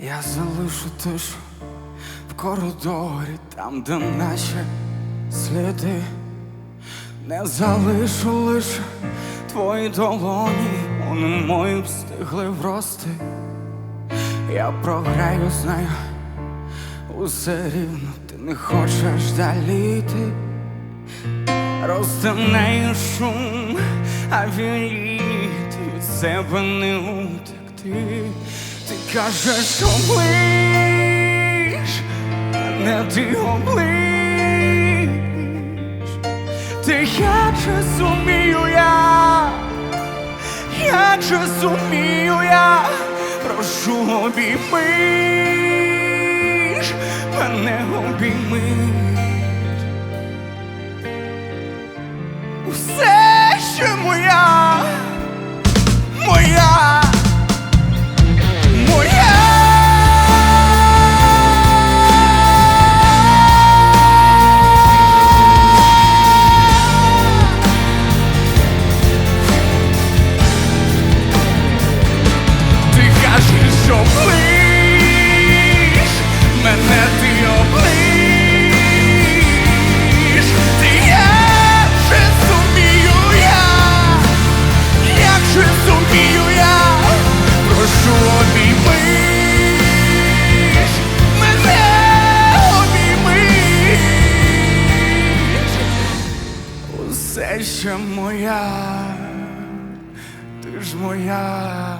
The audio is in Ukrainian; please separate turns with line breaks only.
Я залишу тишу в коридорі, там, де наші сліди. Не залишу лише твої долоні, вони мої встигли врости. Я програю, знаю, усе рівно ти не хочеш далі йти. Розтинає шум, а від себе не утекти. Кажеш, облиш, мене ти облиш. Ти як же зумію я, як же зумію я, прошу обіймиш, мене обіймиш. Все облиш, мене ти облиш, сумію я, як же сумію я, прошу обіймиш, мене обіймиш, усе ще моя, ти ж моя.